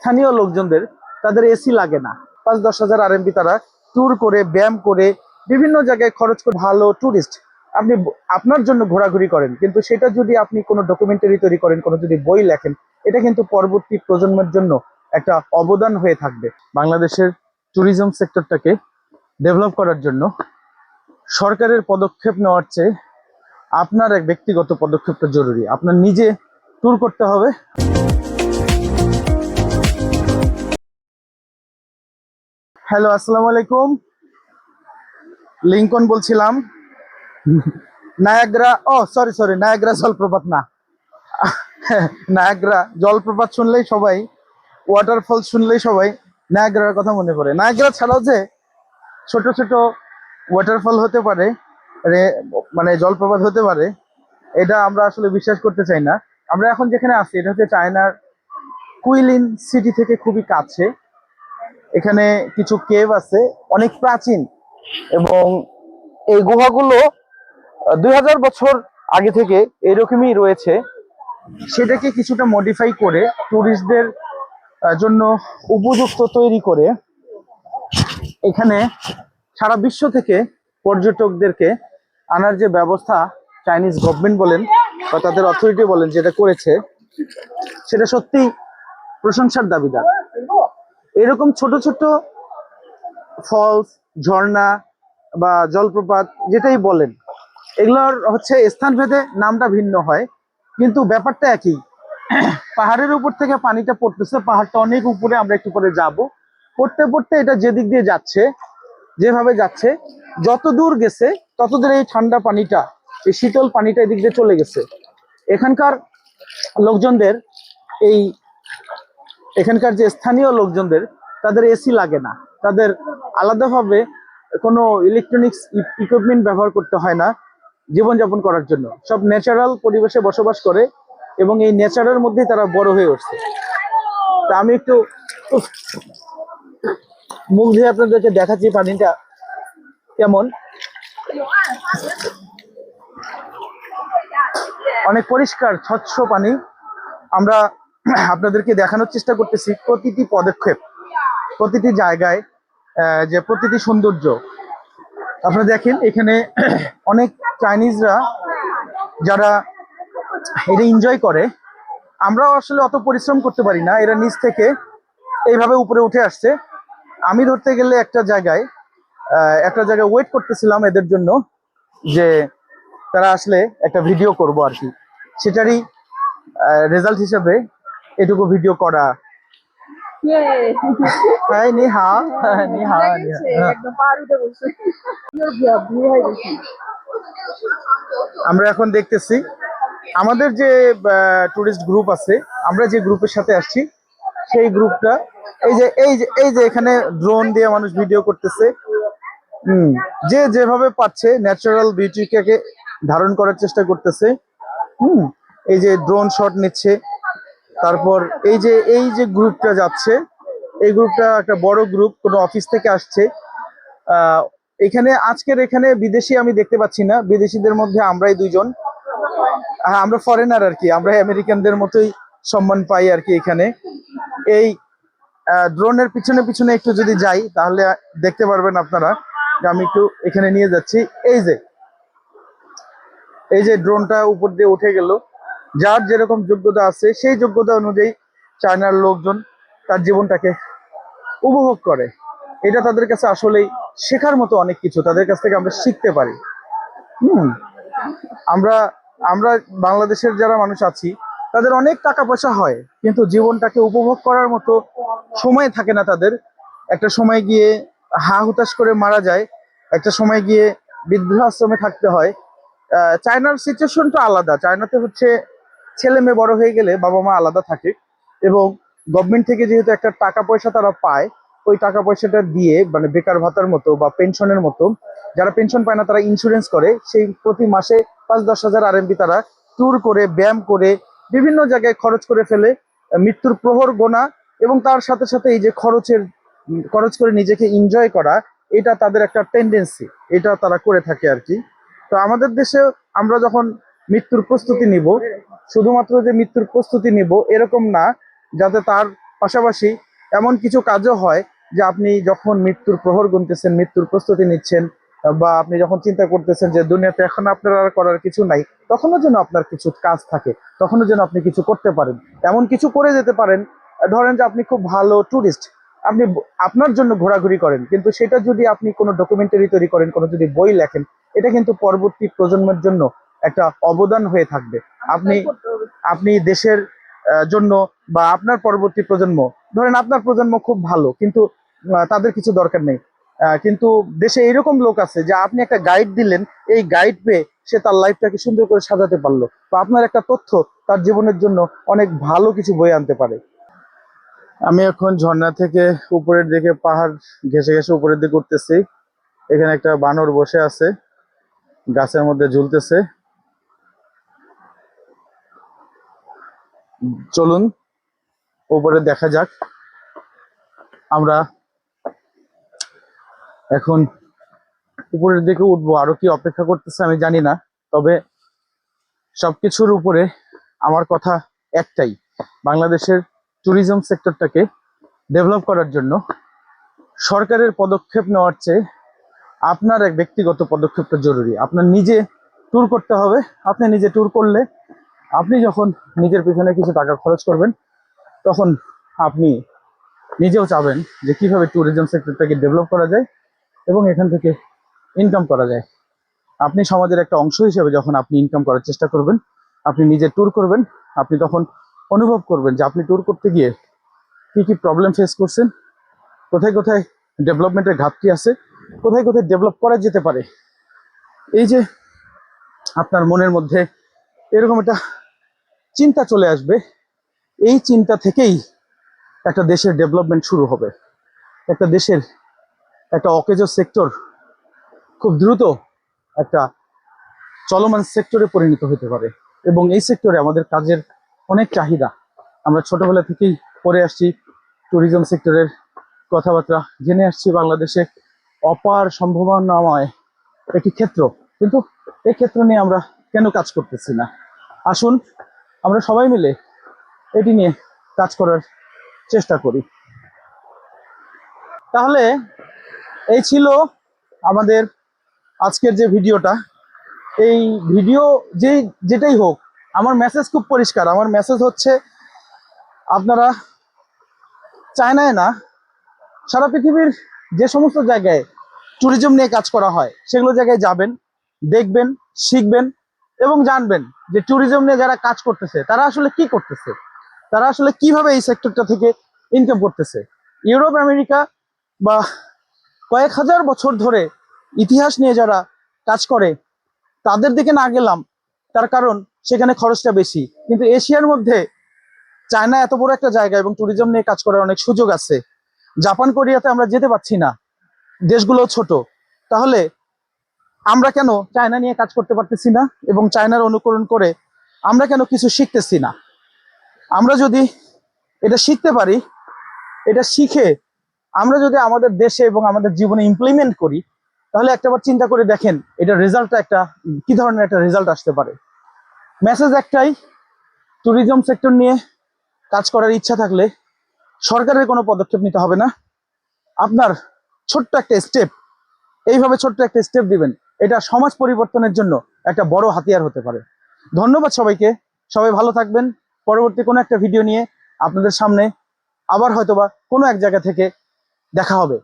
স্থানীয় লোকজনদের তাদের এসি লাগে না। পাঁচ দশ হাজার আরএমবি তারা ট্যুর করে, ব্যায়াম করে, বিভিন্ন জায়গায় খরচ করে ভালো ট্যুরিস্ট আপনি আপনার জন্য ঘোরাঘুরি করেন। কিন্তু সেটা যদি আপনি কোনো ডকুমেন্টারি তৈরি করেন, কোনো যদি বই লেখেন, এটা কিন্তু পরবর্তী প্রজন্মের জন্য একটা অবদান হয়ে থাকবে। বাংলাদেশের ট্যুরিজম সেক্টরটাকে ডেভেলপ করার জন্য সরকারের পদক্ষেপ নেওয়ার চেয়ে আপনার এক ব্যক্তিগত পদক্ষেপটা জরুরি। আপনার নিজে ট্যুর করতে হবে। হ্যালো, আসসালামু আলাইকুম। লিঙ্কন বলছিলাম। নায়াগ্রা, ও সরি সরি নায়াগ্রা জলপ্রপাত না। নায়াগ্রা জলপ্রপাত শুনলেই সবাই ওয়াটারফল শুনলেই সবাই নায়াগ্রার কথা মনে পড়ে। নায়াগ্রা ছাড়াও যে ছোট ছোট ওয়াটারফল হতে পারে মানে জলপ্রপাত হতে পারে, এটা আমরা আসলে বিশ্বাস করতে চাই না। আমরা এখন যেখানে আছি, এটা হচ্ছে চায়নার কুইলিন সিটি থেকে খুবই কাছে। এখানে কিছু কেভ আছে, অনেক প্রাচীন। এবং এই গুহাগুলো দুই হাজার বছর আগে থেকে এরকমই রয়েছে। সেটাকে কিছুটা মডিফাই করে ট্যুরিস্টদের জন্য উপযুক্ত তৈরি করে এখানে সারা বিশ্ব থেকে পর্যটকদেরকে আনার যে ব্যবস্থা চাইনিজ গভর্নমেন্ট বলেন বা তাদের অথরিটি বলেন যেটা করেছে, সেটা সত্যি প্রশংসার দাবিদার। এরকম ছোট ছোট ফলস ঝর্ণা বা জলপ্রপাত যেটাই বলেন, এগুলোর হচ্ছে স্থানভেদে নামটা ভিন্ন হয়। কিন্তু ব্যাপারটা একই। পাহাড়ের উপর থেকে পানিটা পড়তেছে, পাহাড়টা অনেক উপরে, আমরা একটু করে যাব। পড়তে পড়তে এটা যেদিক দিয়ে যাচ্ছে, যেভাবে যাচ্ছে, যত দূর গেছে, তত দূর এই ঠান্ডা পানিটা, এই শীতল পানিটা এদিক দিয়ে চলে গেছে। এখানকার লোকজনদের এই এখানকার যে স্থানীয় লোকজনদের, তাদের এসি লাগে না। তাদের আলাদাভাবে কোনো ইলেকট্রনিক্স ইকুইপমেন্ট ব্যবহার করতে হয় না জীবনযাপন করার জন্য। সব ন্যাচারাল পরিবেশে বসবাস করে এবং এই নেচারের মধ্যেই তারা বড় হয়ে উঠছে। তা আমি একটু মুখ দিয়ে আপনাদেরকে দেখাচ্ছি পানিটা কেমন। অনেক পরিষ্কার, স্বচ্ছ পানি। আমরা আপনাদেরকে দেখানোর চেষ্টা করতেছি প্রতিটি পদক্ষেপ, প্রতিটি জায়গায় যে প্রতিটি সৌন্দর্য। আপনারা দেখেন এখানে অনেক চাইনিজরা যারা এটা এনজয় করে। আমরাও আসলে অত পরিশ্রম করতে পারি না, এরা নিচ থেকে এইভাবে উপরে উঠে আসছে। আমি ধরতে গেলে একটা জায়গায় একটা জায়গায় ওয়েট করতেছিলাম এদের জন্য যে তারা আসলে একটা ভিডিও করব আর কি। সেটারই রেজাল্ট হিসেবে এটুকু ভিডিও করা। হাই নি হা হা নি হা। একদম পাহাড় উঠে বসছে ভিড় হয়ে গেছে আমরা এখন দেখতেছি। আমাদের যে টুরিস্ট গ্রুপ আছে আমরা যে গ্রুপের সাথে আসছি সেই গ্রুপটা এই যে এই যে এই যে এখানে ড্রোন দিয়ে মানুষ ভিডিও করতেছে। হুম যে যেভাবে পাচ্ছে ন্যাচারাল বিউটিকে ধারণ করার চেষ্টা করতেছে। হুম এই যে ড্রোন শট নিচ্ছে। তারপর এই যে এই যে গ্রুপটা যাচ্ছে, এই গ্রুপটা একটা বড় গ্রুপ, কোনো অফিস থেকে আসছে। এখানে, আজকের এখানে বিদেশি আমি দেখতে পাচ্ছি না। বিদেশিদের মধ্যে আমরাই দুইজন। হ্যাঁ আমরা ফরেনার আর কি, আমরা আমেরিকানদের মতোই সম্মান পাই আর কি এখানে। এই ড্রোনের পিছনে পিছনে একটু যদি যাই, তাহলে দেখতে পারবেন আপনারা আমি একটু এখানে নিয়ে যাচ্ছি। এই যে এই যে ড্রোনটা উপর দিয়ে উঠে গেল। যার যেরকম যোগ্যতা আছে, সেই যোগ্যতা অনুযায়ী চায়নার লোকজন তার জীবনটাকে উপভোগ করে। এটা তাদের কাছে আসলেই শেখার মতো অনেক কিছু, তাদের কাছ থেকে আমরা শিখতে পারি। হুম, আমরা আমরা বাংলাদেশের যারা মানুষ আছি, তাদের অনেক টাকা পয়সা হয়, কিন্তু জীবনটাকে উপভোগ করার মতো সময় থাকে না তাদের। একটা সময় গিয়ে হা হুতাশ করে মারা যায়, একটা সময় গিয়ে বৃদ্ধাশ্রমে থাকতে হয়। চায়নার সিচুয়েশনটা আলাদা। চায়নাতে হচ্ছে ছেলে মেয়ে বড় হয়ে গেলে বাবা মা আলাদা থাকে এবং গভর্নমেন্ট থেকে যেহেতু একটা টাকা পয়সা তারা পায়, ওই টাকা পয়সাটা দিয়ে মানে বেকার ভাতার মতো বা পেনশনের মতো, যারা পেনশন পায় না তারা ইন্স্যুরেন্স করে, সেই প্রতি মাসে পাঁচ দশ হাজার আর আরএমবি তারা ট্যুর করে, ব্যায়াম করে, বিভিন্ন জায়গায় খরচ করে ফেলে, মৃত্যুর প্রহর গোনা এবং তার সাথে সাথে এই যে খরচের, খরচ করে নিজেকে এনজয় করা, এটা তাদের একটা টেন্ডেন্সি এটা তারা করে থাকে আর কি। তো আমাদের দেশে আমরা যখন মৃত্যুর প্রস্তুতি নিব। শুধুমাত্র যে মৃত্যুর প্রস্তুতি নিব, এরকম না, যাতে তার পাশাপাশি এমন কিছু কাজও হয় যে আপনি যখন মৃত্যুর প্রহর গুনতেছেন, মৃত্যুর প্রস্তুতি নিচ্ছেন, বা আপনি যখন চিন্তা করতেছেন যে দুনিয়াতে এখন আপনার আর করার কিছু নাই, তখনও যেন আপনার কিছু কাজ থাকে, তখনও যেন আপনি কিছু করতে পারেন। এমন কিছু করে যেতে পারেন, ধরেন যে আপনি খুব ভালো ট্যুরিস্ট আপনি আপনার জন্য ঘোরাঘুরি করেন, কিন্তু সেটা যদি আপনি কোনো ডকুমেন্টারি তৈরি করেন, কোনো যদি বই লেখেন, এটা কিন্তু পরবর্তী প্রজন্মের জন্য একটা অবদান হয়ে থাকবে। আপনি আপনি দেশের জন্য বা আপনার পরবর্তী প্রজন্ম ধরেন আপনার প্রজন্ম খুব ভালো কিন্তু তাদের কিছু দরকার নেই। কিন্তু দেশে এরকম লোক আছে যে আপনি একটা গাইড দিলেন এই গাইড পেয়ে সে তার লাইফটাকে সুন্দর করে সাজাতে পারল। বা আপনার একটা তথ্য তার জীবনের জন্য অনেক ভালো কিছু বয়ে আনতে পারে। আমি এখন ঝর্ণা থেকে উপরের দিকে পাহাড় ঘেসে ঘেসে উপরের দিকে উঠতেছি। এখানে একটা বানর বসে আছে গাছের মধ্যে ঝুলতেছে। চলুন উপরে দেখা যাক। আমরা এখন উপরের দিকে উঠবো। আরও কি অপেক্ষা করতেছে আমি জানি না, তবে সবকিছুর উপরে আমার কথা একটাই, বাংলাদেশের ট্যুরিজম সেক্টরটাকে ডেভেলপ করার জন্য সরকারের পদক্ষেপ নেওয়ার চেয়ে আপনার এক ব্যক্তিগত পদক্ষেপটা জরুরি। আপনার নিজে ট্যুর করতে হবে, আপনি নিজে ট্যুর করলে আপনি যখন নিজের পিছনে কিছু টাকা খরচ করবেন, তখন আপনি নিজেও চাবেন যে কীভাবে ট্যুরিজম সেক্টরটাকে ডেভেলপ করা যায় এবং এখান থেকে ইনকাম করা যায়। আপনি সমাজের একটা অংশ হিসেবে যখন আপনি ইনকাম করার চেষ্টা করবেন, আপনি নিজে ট্যুর করবেন, আপনি তখন অনুভব করবেন যে আপনি ট্যুর করতে গিয়ে কি কি প্রবলেম ফেস করছেন, কোথায় কোথায় ডেভেলপমেন্টের ঘাটতি আছে, কোথায় কোথায় ডেভেলপ করা যেতে পারে। এই যে আপনার মনের মধ্যে এরকম একটা চিন্তা চলে আসবে। এই চিন্তা থেকেই একটা দেশের ডেভেলপমেন্ট শুরু হবে। একটা দেশের একটা অকেজ সেক্টর খুব দ্রুত একটা চলমান সেক্টরে পরিণত হতে পারে। এবং এই সেক্টরে আমাদের কাজের অনেক চাহিদা। আমরা ছোটবেলা থেকেই পড়ে আসছি ট্যুরিজম সেক্টরের কথাবার্তা। জেনে আসছি বাংলাদেশে অপার সম্ভাবনাময় একটি ক্ষেত্র। কিন্তু এই ক্ষেত্র নিয়ে আমরা কেন কাজ করতেছি না? আসুন আমরা সবাই মিলে এটি নিয়ে কাজ করার চেষ্টা করি। তাহলে এই ছিল আমাদের আজকের যে ভিডিওটা। এই ভিডিও যে যেটাই হোক, আমার মেসেজ খুব পরিষ্কার। আমার মেসেজ হচ্ছে, আপনারা চায়নায় না, সারা পৃথিবীর যে সমস্ত জায়গায় ট্যুরিজম নিয়ে কাজ করা হয়, সেগুলো জায়গায় যাবেন, দেখবেন, শিখবেন। এবং জানবেন যে ট্যুরিজম নিয়ে যারা কাজ করতেছে, তারা আসলে কি করতেছে? তারা আসলে কীভাবে এই সেক্টরটা থেকে ইনকাম করতেছে? ইউরোপ, আমেরিকা বা কয়েক হাজার বছর ধরে ইতিহাস নিয়ে যারা কাজ করে, তাদের দিকে না গেলাম, তার কারণ সেখানে খরচটা বেশি। কিন্তু এশিয়ার মধ্যে চায়না এত বড় একটা জায়গা এবং ট্যুরিজম নিয়ে কাজ করার অনেক সুযোগ আছে। জাপান, কোরিয়াতে আমরা যেতে পারছি না। দেশগুলো ছোট। তাহলে আমরা কেন চায়না নিয়ে কাজ করতে পারতেছি না এবং চায়নার অনুকরণ করে আমরা কেন কিছু শিখতেছি না? আমরা যদি এটা শিখতে পারি, এটা শিখে আমরা যদি আমাদের দেশে এবং আমাদের জীবনে ইমপ্লিমেন্ট করি, তাহলে একটাবার চিন্তা করে দেখেন এটা রেজাল্টটা একটা, কি ধরনের একটা রেজাল্ট আসতে পারে। মেসেজ একটাই ট্যুরিজম সেক্টর নিয়ে কাজ করার ইচ্ছা থাকলে সরকারের কোনো পদক্ষেপ নিতে হবে না। আপনার ছোট্ট একটা স্টেপ এইভাবে ছোট্ট একটা স্টেপ দিবেন। এটা সমাজ পরিবর্তনের জন্য একটা বড় হাতিয়ার হতে পারে। ধন্যবাদ সবাইকে। সবাই ভালো থাকবেন। পরবর্তী কোনো একটা ভিডিও নিয়ে আপনাদের সামনে আবার হয়তোবা কোনো এক জায়গা থেকে দেখা হবে।